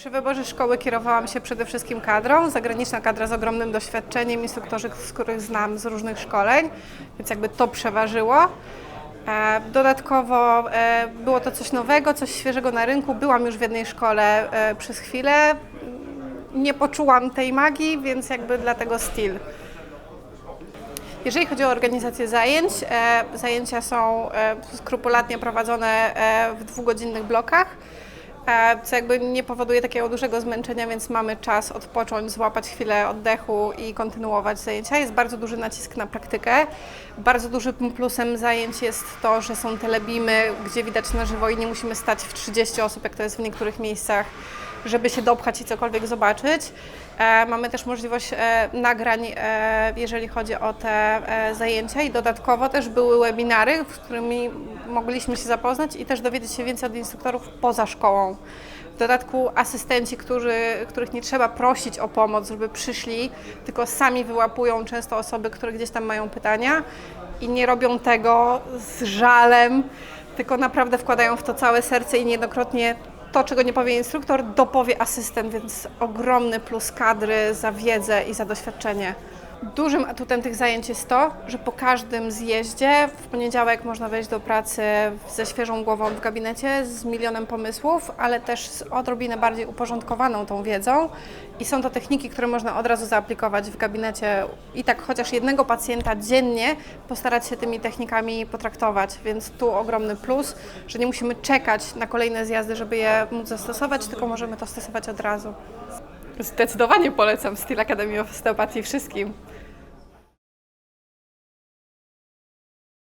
Przy wyborze szkoły kierowałam się przede wszystkim kadrą. Zagraniczna kadra z ogromnym doświadczeniem, instruktorzy, których znam z różnych szkoleń, więc jakby to przeważyło. E, Dodatkowo e, było to coś nowego, coś świeżego na rynku. Byłam już w jednej szkole e, przez chwilę. Nie poczułam tej magii, więc jakby dlatego styl. Jeżeli chodzi o organizację zajęć, zajęcia są skrupulatnie prowadzone w dwugodzinnych blokach, co jakby nie powoduje takiego dużego zmęczenia, więc mamy czas odpocząć, złapać chwilę oddechu i kontynuować zajęcia. Jest bardzo duży nacisk na praktykę. Bardzo dużym plusem zajęć jest to, że są telebimy, gdzie widać na żywo i nie musimy stać w 30 osób, jak to jest w niektórych miejscach, żeby się dopchać i cokolwiek zobaczyć. E, Mamy też możliwość e, nagrań, e, jeżeli chodzi o te e, zajęcia i dodatkowo też były webinary, z którymi mogliśmy się zapoznać i też dowiedzieć się więcej od instruktorów poza szkołą. W dodatku asystenci, którzy, których nie trzeba prosić o pomoc, żeby przyszli, tylko sami wyłapują często osoby, które gdzieś tam mają pytania i nie robią tego z żalem, tylko naprawdę wkładają w to całe serce i niejednokrotnie to, czego nie powie instruktor, dopowie asystent, więc ogromny plus kadry za wiedzę i za doświadczenie. Dużym atutem tych zajęć jest to, że po każdym zjeździe w poniedziałek można wejść do pracy ze świeżą głową w gabinecie, z milionem pomysłów, ale też z odrobinę bardziej uporządkowaną tą wiedzą. I są to techniki, które można od razu zaaplikować w gabinecie i tak chociaż jednego pacjenta dziennie postarać się tymi technikami potraktować. Więc tu ogromny plus, że nie musimy czekać na kolejne zjazdy, żeby je móc zastosować, tylko możemy to stosować od razu. Zdecydowanie polecam Steel Academy of Osteopatii wszystkim.